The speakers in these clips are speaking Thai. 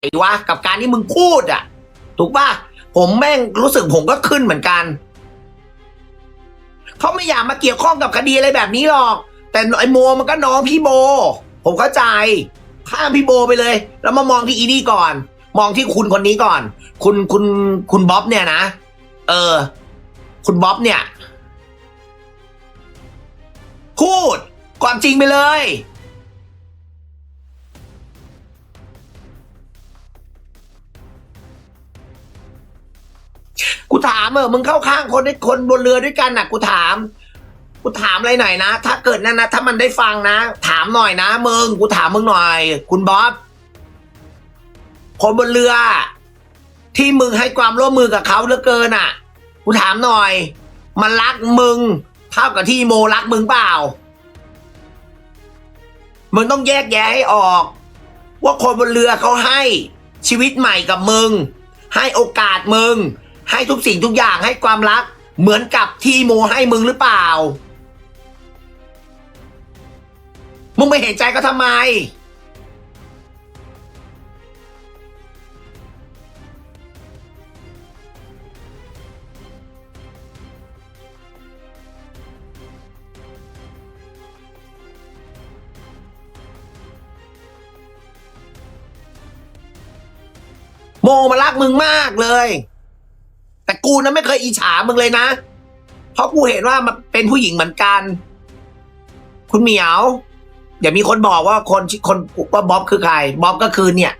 ไอ้วะกับการที่มึงพูดอะ ถูกป่ะ ผมแม่งรู้สึกผมก็ขึ้นเหมือนกัน เขาไม่อยากมาเกี่ยวข้องกับคดีอะไรแบบนี้หรอก แต่ไอ้โมมันก็น้องพี่โบผมเข้าใจข้ามพี่โบไปเลย แล้วมามองที่อีนี่ก่อน มองที่คุณคนนี้ก่อน คุณคุณคุณบ๊อบเนี่ยนะ เออ คุณบ๊อบเนี่ย พูด ความจริงไปเลย กูถามเออมึงเข้าข้างคนได้คนบนเรือด้วยกันน่ะ กูถาม กูถามอะไรหน่อยนะ ถ้าเกิดนั่นนะ ถ้ามันได้ฟังนะ ถามหน่อยนะมึง กูถามมึงหน่อย คุณบ๊อบคนบนเรือ ที่มึงให้ความร่วมมือกับเขาเหลือเกินอะ กูถามหน่อย มันรักมึง เท่ากับที่โมรักมึงเปล่า มึงต้องแยกแยะให้ออก ว่าคนบนเรือเขาให้ชีวิตใหม่กับมึง ให้โอกาสมึง ให้ทุกสิ่งทุกอย่างให้ความรัก เหมือนกับที่โมให้มึงหรือเปล่า มึงไม่เห็นใจก็ทำไม โมมารักมึงมากเลย แต่กูนะไม่เคยอิจฉามึงเลยนะ เพราะกูเห็นว่ามันเป็นผู้หญิงเหมือนกัน คุณเหมียวเดี๋ยวมีคนบอกว่าคนคนว่าบ๊อบคือใครบ๊อบก็คือเนี่ย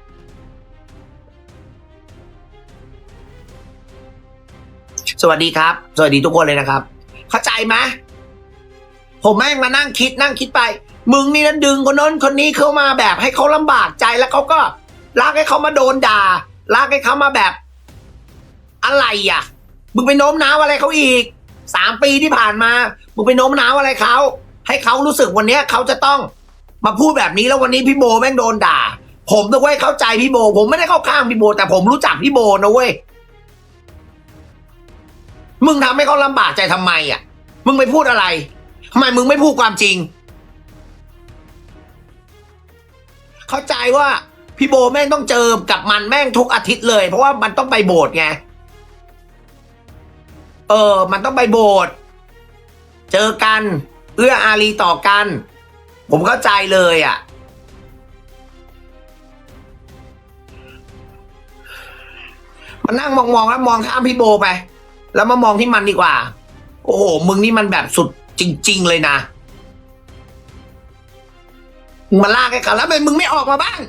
สวัสดีครับ สวัสดีทุกคนเลยนะครับ เข้าใจไหมผมแม่งมานั่งคิดนั่งคิดไป มึงนี่นั้นดึงคนน้นคนนี้เข้ามาแบบให้เขาลำบากใจแล้วเขาก็ลากให้เขามาโดนด่า ลากให้เขามาแบบ อะไรอะ มึงไปโน้มน้าวอะไรเขาอีกสามปีที่ผ่านมา มึงไปโน้มน้าวอะไรเขาให้เขารู้สึกวันนี้เขาจะต้องมาพูดแบบนี้แล้ววันนี้พี่โบแม่งโดนด่า ผมต้องเว้ยเข้าใจพี่โบ ผมไม่ได้เข้าข้างพี่โบ แต่ผมรู้จักพี่โบนะเว้ยมึงทำให้เขาลำบากใจทำไมอะ มึงไปพูดอะไรทำไมมึงไม่พูดความจริง เข้าใจว่า พี่โบแม่งต้องเจอกับมันแม่งทุกอาทิตย์เลย เพราะว่ามันต้องไปโบสถ์ไง เออ มันต้องไปโบสถ์เจอกัน เอื้ออารีต่อกัน ผมเข้าใจเลยอะ่ะมานั่งมองๆแล้วมองข้ามพี่โบไป แล้วมามองที่มันดีกว่า โอ้โห มึงนี่มันแบบสุดจริง ๆ เลยนะมึงมาลากให้เขาแล้วทำไมมึงไม่ออกมาบ้าง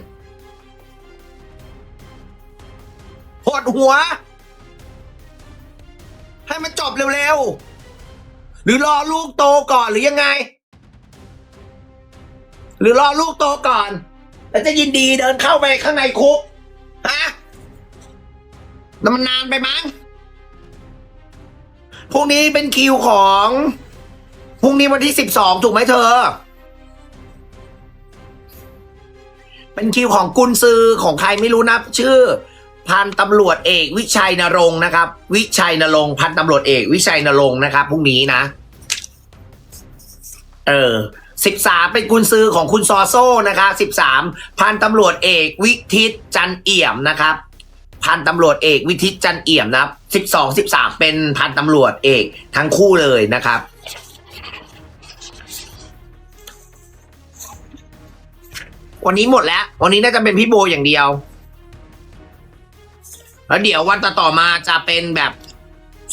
หดหัว ให้มันจบเร็วๆ หรือรอลูกโตก่อนหรือยังไง หรือรอลูกโตก่อน แล้วจะยินดีเดินเข้าไปข้างในคุกฮะแล้วมันนานไปมั้งพรุ่งนี้เป็นคิวของพรุ่งนี้วันที่สิบสองถูกไหมเธอ เป็นคิวของกุนซือของใครไม่รู้นะ ชื่อ พันตำรวจเอกวิชัยนรงค์นะครับ วิชัยนรงค์พันตำรวจเอกวิชัยนรงค์นะครับพรุ่งนี้นะ เออสิบสามเป็นกุนซือของคุณซอโซ่นะครับสิบสามพันตำรวจเอกวิทิตจันเอี่ยมนะครับ พันตำรวจเอกวิทิตจันเอี่ยมนะครับสิบสองสิบสามเป็นพันตำรวจเอกทั้งคู่เลยนะครับวันนี้หมดแล้ว วันนี้น่าจะเป็นพี่โบอย่างเดียว แล้วเดี๋ยววันต่อๆมาจะเป็นแบบ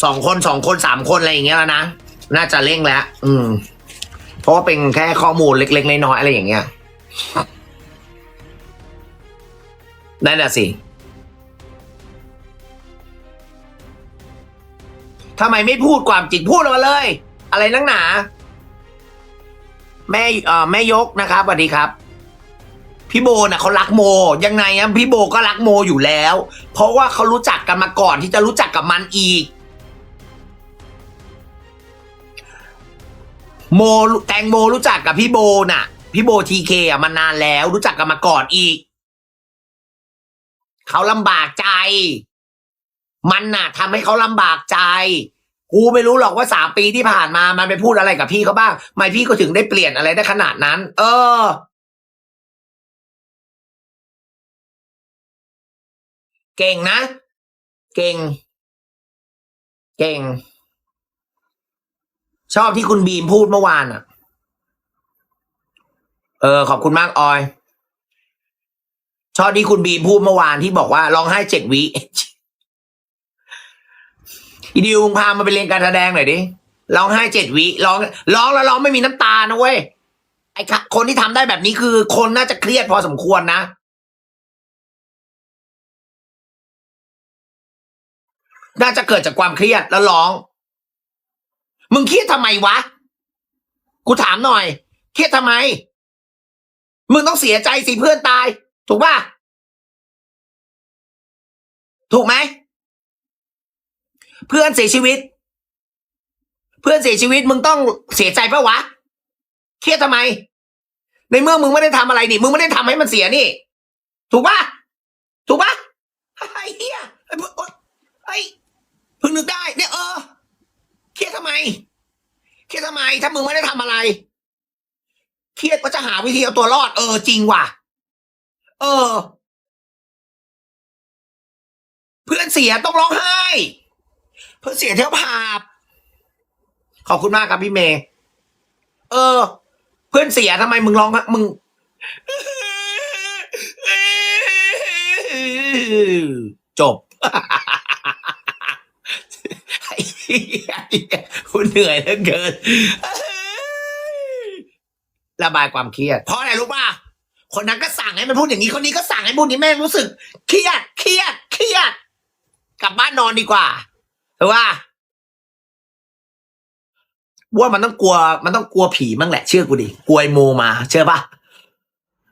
สองคนสองคนสามคนอะไรอย่างเงี้ยแล้วนะ น่าจะเร่งแล้ว อืม เพราะว่าเป็นแค่ข้อมูลเล็กๆน้อยๆอะไรอย่างเงี้ยนั่นแหละสิ ทำไมไม่พูดความจริงพูดออกมาเลย อะไรนักหนา แม่เอ่อแม่ยกนะครับสวัสดีครับ พี่โบน่ะเขารักโม ยังไงอะพี่โบก็รักโมอยู่แล้ว เพราะว่าเขารู้จักกันมาก่อนที่จะรู้จักกับมันอีก โมแตงโมรู้จักกับพี่โบน่ะ พี่โบทีเคอะมานานแล้วรู้จักกันมาก่อนอีกเขาลำบากใจ มันน่ะทำให้เขาลำบากใจกูไม่รู้หรอกว่าสามปีที่ผ่านมามันไปพูดอะไรกับพี่เขาบ้างทำไม่พี่ก็ถึงได้เปลี่ยนอะไรได้ขนาดนั้น เออ เก่งนะ เก่ง เก่ง ชอบที่คุณบีมพูดเมื่อวานอะ เออ ขอบคุณมากออย ชอบที่คุณบีมพูดเมื่อวานที่บอกว่าร้องไห้เจ็ดวิอีดิวมึงพามาไปเรียนการแสดงหน่อยดิร้องไห้เจ็ดวิร้องร้องแล้วร้องไม่มีน้ำตานะเว้ยไอ้คะคนที่ทำได้แบบนี้คือ คนน่าจะเครียดพอสมควรนะ น่าจะเกิดจากความเครียดแล้วร้อง มึงเครียดทำไมวะ กูถามหน่อย เครียดทำไม มึงต้องเสียใจสิเพื่อนตาย ถูกป่ะ ถูกไหม เพื่อนเสียชีวิต เพื่อนเสียชีวิต มึงต้องเสียใจปะวะ เครียดทำไม ในเมื่อมึงไม่ได้ทำอะไรนี่ มึงไม่ได้ทำให้มันเสียนี่ ถูกป่ะ ถูกป่ะไอ้เหี้ยไอ้ไอ้ พิ่งนึกได้เนี่ยเออเครียดทำไมเครียดทำไม ถ้ามึงไม่ได้ทำอะไรเครียดก็จะหาวิธีเอาตัวรอด เออ จริงว่ะ เออ เพื่อนเสียต้องร้องไห้ เพื่อนเสียเที่ยวผับขอบคุณมากครับพี่เมย์เออ เพื่อนเสียทำไมมึงร้องมึงจบ ไอ้เหี้ยคุณเหนื่อยเหลือเกินระบายความเครียด เพราะอะไรรู้ป่ะคนนั้นก็สั่งให้มันพูดอย่างนี้คนนี้ก็สั่งให้พูดนี้แม่งรู้สึกเครียดเครียดเครียด กลับบ้านนอนดีกว่าถือว่าว่ามันต้องกลัว มันต้องกลัวผีมั้งแหละเชื่อกูดิกลัวโมมา เชื่อปะ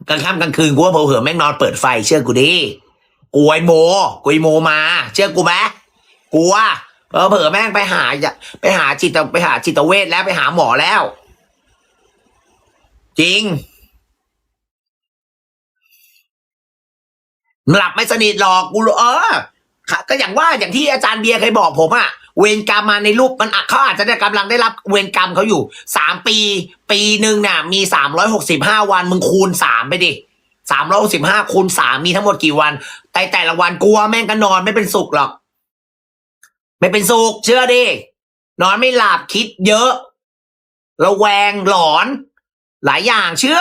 กลางค่ำกลางคืนกูว่าเผลอแม่งนอนเปิดไฟ เชื่อกูดิกลัวโมกลัวโมมา เชื่อกูไหมกลัว เออเผลอแม่งไปหาจะไปหาจิตไปหาจิตเวชแล้วไปหาหมอแล้ว จริง หลับไม่สนิทหรอกกูเออค่ะก็อย่างว่าอย่างที่อาจารย์เบียร์เคยบอกผมอะเวรกรรมมาในรูปมันเขาอาจจะได้กำลังได้รับเวรกรรมเขาอยู่สามปี ปีหนึ่งเนี่ยมีสามร้อยหกสิบห้าวันมึงคูณสามไปดิสามร้อยหกสิบห้าคูณสามมีทั้งหมดกี่วัน แต่แต่ละวันกลัวแม่งก็นอนไม่เป็นสุขหรอก ไม่เป็นสุขเชื่อดินอนไม่หลับคิดเยอะ ระแวงหลอน หลายอย่างเชื่อ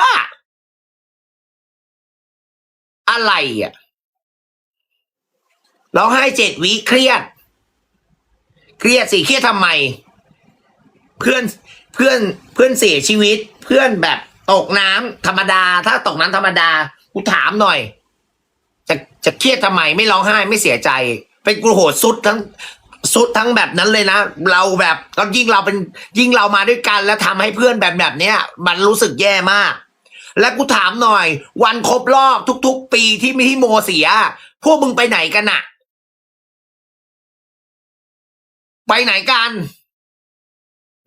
อะไรอะร้องไห้เจ็ดวิเครียด เครียดสิเครียดทำไม เพื่อนเพื่อนเพื่อนเสียชีวิต เพื่อนแบบตกน้ำธรรมดา ถ้าตกน้ำธรรมดากูถามหน่อย จะจะเครียดทำไม ไม่ร้องไห้ไม่เสียใจ เป็นกูโหดสุดทั้ง สุดทั้งแบบนั้นเลยนะ เราแบบก็ยิ่งเราเป็นยิ่งเรามาด้วยกัน แล้วทำให้เพื่อนแบบแบบเนี้ย มันรู้สึกแย่มาก และกูถามหน่อย วันครบรอบทุก ๆ ปีที่มีที่โมเสีย พวกมึงไปไหนกันอะไปไหนกัน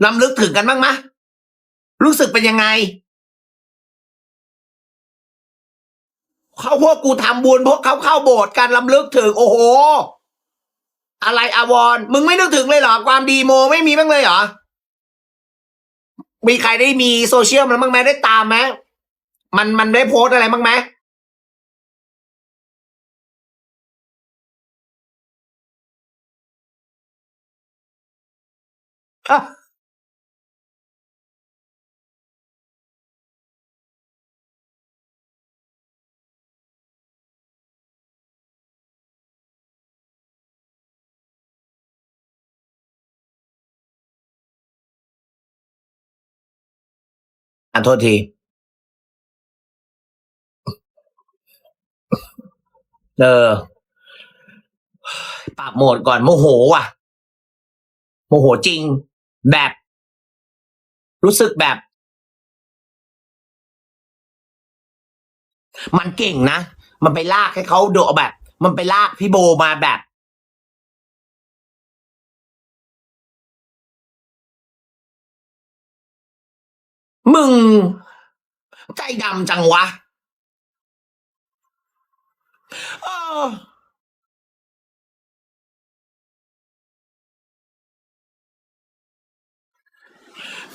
ลำลึกถึงกันบ้างมะรู้สึกเป็นยังไงเขาพวกกูทำบุญพวกเขาเข้าโบสถ์กันลำลึกถึง โอ้โห อะไรอาวรมึงไม่นึกถึงเลยเหรอ ความดีโมไม่มีบ้างเลยเหรอ มีใครได้มีโซเชียลมันบ้างไหมได้ตามไหมมันมันได้โพสอะไรบ้างไหมอะ อะโทษทีเออปรับโหมดก่อนโมโหว่ะ โมโหจริงแบบ รู้สึกแบบ มันเก่งนะ มันไปลากให้เขาโดแบบ มันไปลากพี่โบมาแบบ มึง ใจดำจังวะเออ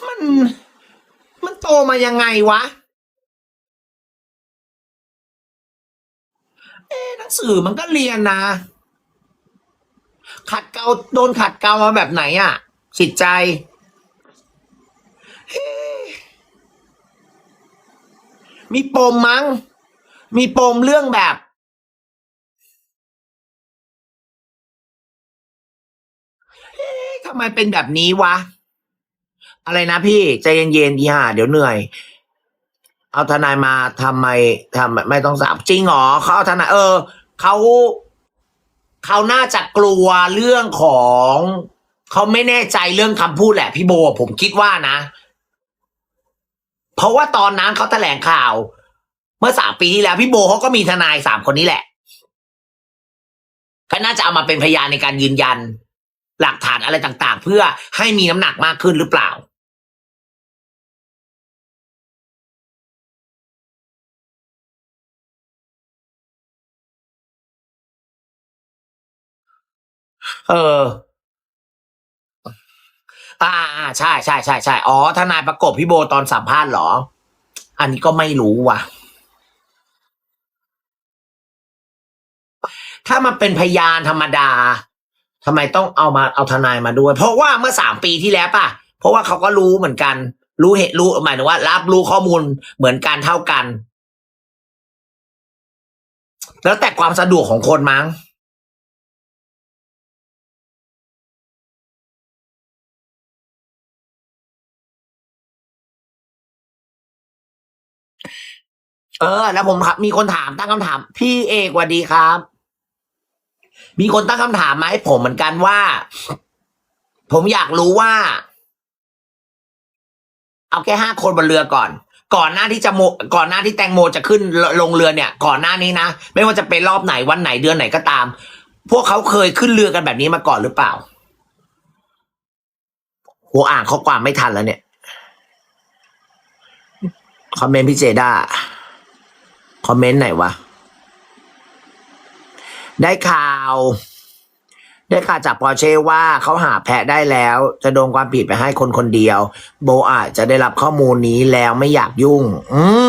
มัน มันโตมายังไงวะ เอ๊ะหนังสือมันก็เรียนนะ ขัดเกลาโดนขัดเกลามาแบบไหนอะ่ะจิตใจเอ๊ะ มีปมมั้ง มีปมเรื่องแบบเอ๊ะทำไมเป็นแบบนี้วะ อะไรนะพี่ใจเย็นๆดีห่าเดี๋ยวเหนื่อย เอาทนายมาทำไมทำไมไม่ต้องสามจริงหรอเขาเอาทนายเออเขาเขาน่าจะกลัวเรื่องของ เขาไม่แน่ใจเรื่องคำพูดแหละพี่โบผมคิดว่านะ เพราะว่าตอนนั้นเขาแถลงข่าว เมื่อสามปีที่แล้วพี่โบเขาก็มีทนายสามคนนี้แหละก็น่าจะเอามาเป็นพยานในการยืนยัน หลักฐานอะไรต่างๆ เพื่อให้มีน้ำหนักมากขึ้นหรือเปล่า เออ อ่าอ่าใช่ใช่ใช่ใช่อ๋อทนายประกบพี่โบตอนสัมภาษณ์เหรอ อันนี้ก็ไม่รู้ว่ะ ถ้ามันเป็นพยานธรรมดาทำไมต้องเอามาเอาทนายมาด้วย เพราะว่าเมื่อสามปีที่แล้วป่ะ เพราะว่าเขาก็รู้เหมือนกัน รู้เหตุรู้หมายถึงว่า รับรู้ข้อมูลเหมือนกันเท่ากัน แล้วแต่ความสะดวกของคนมั้ง เออ แล้วผมครับมีคนถามตั้งคำถาม พี่เอกสวัสดีครับ มีคนตั้งคำถามมาให้ผมเหมือนกันว่า ผมอยากรู้ว่า เอาแค่ห้าคนบนเรือก่อน ก่อนหน้าที่จะโมก่อนหน้าที่แตงโมจะขึ้นลลงเรือเนี่ย ก่อนหน้านี้นะไม่ว่าจะเป็นรอบไหนวันไหนเดือนไหนก็ตาม พวกเขาเคยขึ้นเรือกันแบบนี้มาก่อนหรือเปล่าหัวอ่านข้อความไม่ทันแล้วเนี่ย คอมเมนต์พี่เจด้า คอมเมนต์ไหนวะ ได้ข่าว ได้ข่าวจากปอร์เช่ว่าเขาหาแพะได้แล้ว จะโดนความผิดไปให้คนคนเดียว โบอาจจะได้รับข้อมูลนี้แล้วไม่อยากยุ่ง อืม